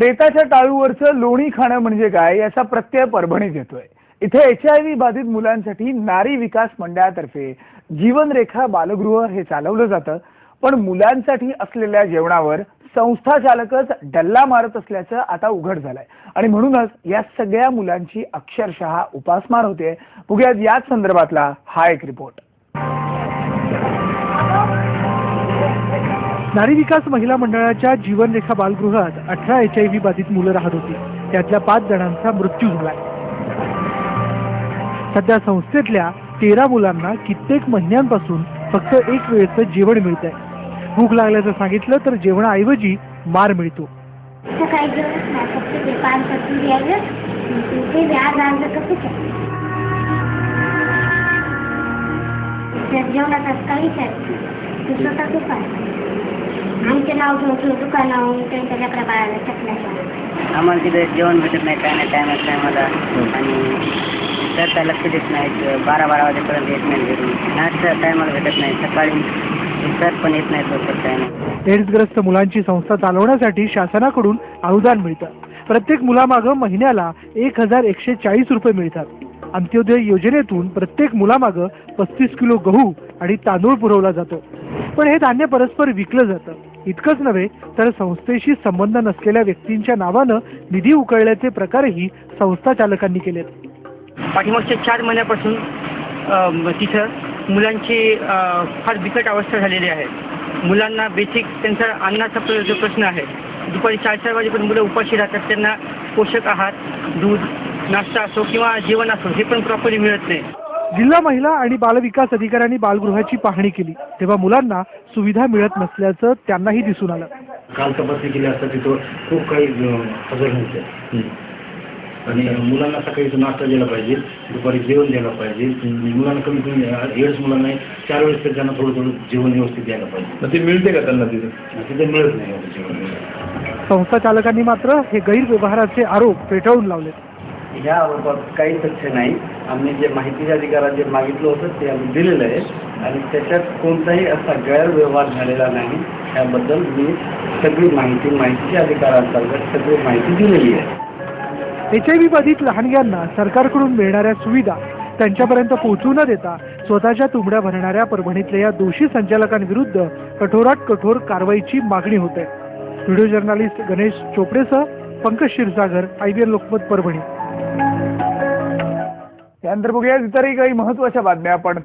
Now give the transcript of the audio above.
प्रेताच्या टाळूवरचं लोणी खाणं म्हणजे काय याचा प्रत्यय परभणीत येतोय. इथे एच आय व्ही बाधित मुलांसाठी नारी विकास मंडळातर्फे जीवनरेखा बालगृह हे चालवलं जातं. पण मुलांसाठी असलेल्या जेवणावर संस्था चालकच डल्ला मारत असल्याचं आता उघड झालंय. आणि म्हणूनच या सगळ्या मुलांची अक्षरशः उपासमार होते बघूयात याच संदर्भातला हा एक रिपोर्ट नारी विकास महिला मंडळाच्या जीवनरेखा बालगृहात अठरा एच आय व्ही बाधित मुलं राहत होती. त्यातल्या पाच जणांचा मृत्यू झालाय सध्या संस्थेतल्या तेरा मुलांना कित्येक महिन्यांपासून फक्त एक वेळचं जेवण मिळत आहे भूक लागल्याचं सांगितलं तर जेवणाऐवजी मार मिळतो. सकाळी नाही आमचे नाव घेऊन त्यांच्या आम्हाला तिथे जेवण भेटत नाही काय नाही टायमात टायमाला आणि काय लक्ष देत नाहीत. बारा बारा वाजेपर्यंत येत नाही घरी. नाश्ता टायमाला भेटत नाही. सकाळी सर पण येत नाहीत लवकर काय नाही एड्सग्रस्त मुलांची संस्था चालवण्यासाठी शासनाकडून अनुदान मिळतं. प्रत्येक मुलामागं महिन्याला एक हजार एकशे चाळीस रुपये मिळतात. अंत्योदय योजनेतून प्रत्येक मुलामागं पस्तीस किलो गहू आणि तांदूळ पुरवला जातो. पण हे धान्य परस्पर विकलं जातं. इतकंच नव्हे तर संस्थेशी संबंध नसलेल्या व्यक्तींच्या नावानं निधी उकळल्याचे प्रकारही संस्था चालकांनी केलेत. पाठीमागच्या चार महिन्यापासून तिथं मुलांची फार बिकट अवस्था झालेली आहे. मुलांना बेसिक त्यांचा अन्नाचा प्र- जो प्रश्न आहे दुपारी चार चार वाजेपर्यंत मुलं उपाशी राहतात त्यांना पोषक आहार दूध नाश्ता असो किंवा जेवण असो हे पण प्रॉपरली मिळत नाही. जिल्हा महिला आणि बालविकास अधिकाऱ्यांनी बालगृहाची पाहणी केली. तेव्हा मुलांना सुविधा मिळत नसल्याचं त्यांनाही दिसून आलं. काल तपासणी केली असता तिथं खूप काही अं, हजर नव्हते. आणि मुलांना सकाळी नाश्ता दिला पाहिजे दुपारी जेवण द्यायला पाहिजे. मुलांना कमी कमी एड्स मुलांना चार वेळेस तरी त्यांना थोडं थोडं जेवण व्यवस्थित द्यायला पाहिजे. मग ते मिळते का त्यांना तिथे? तिथे मिळत नाही एवढं जेवण. संस्था चालकांनी मात्र हे गैरव्यवहाराचे आरोप फेटाळून लावले ह्या आरोपात काही तथ्य नाही. आम्ही जे माहितीच्या अधिकारात जे मागितलं होतं ते आम्ही दिलेलं आहे. आणि त्याच्यात कोणताही असा गैरव्यवहार झालेला नाही. त्याबद्दल मी सगळी माहिती माहितीच्या अधिकारांतर्गत सगळी माहिती दिलेली आहे. एच आय व्ही बाधित लहानग्यांना सरकारकडून मिळणाऱ्या सुविधा त्यांच्यापर्यंत पोहोचू न देता स्वतःच्या तुंबड्या भरणाऱ्या परभणीतल्या या दोषी संचालकांविरुद्ध कठोरात कठोर कारवाईची मागणी होते. व्हिडिओ जर्नालिस्ट गणेश चोपडेसह पंकज क्षीरसागर आयबीएन लोकमत परभणी. त्यानंतर बघूया इतरही काही महत्त्वाच्या बातम्या आपण.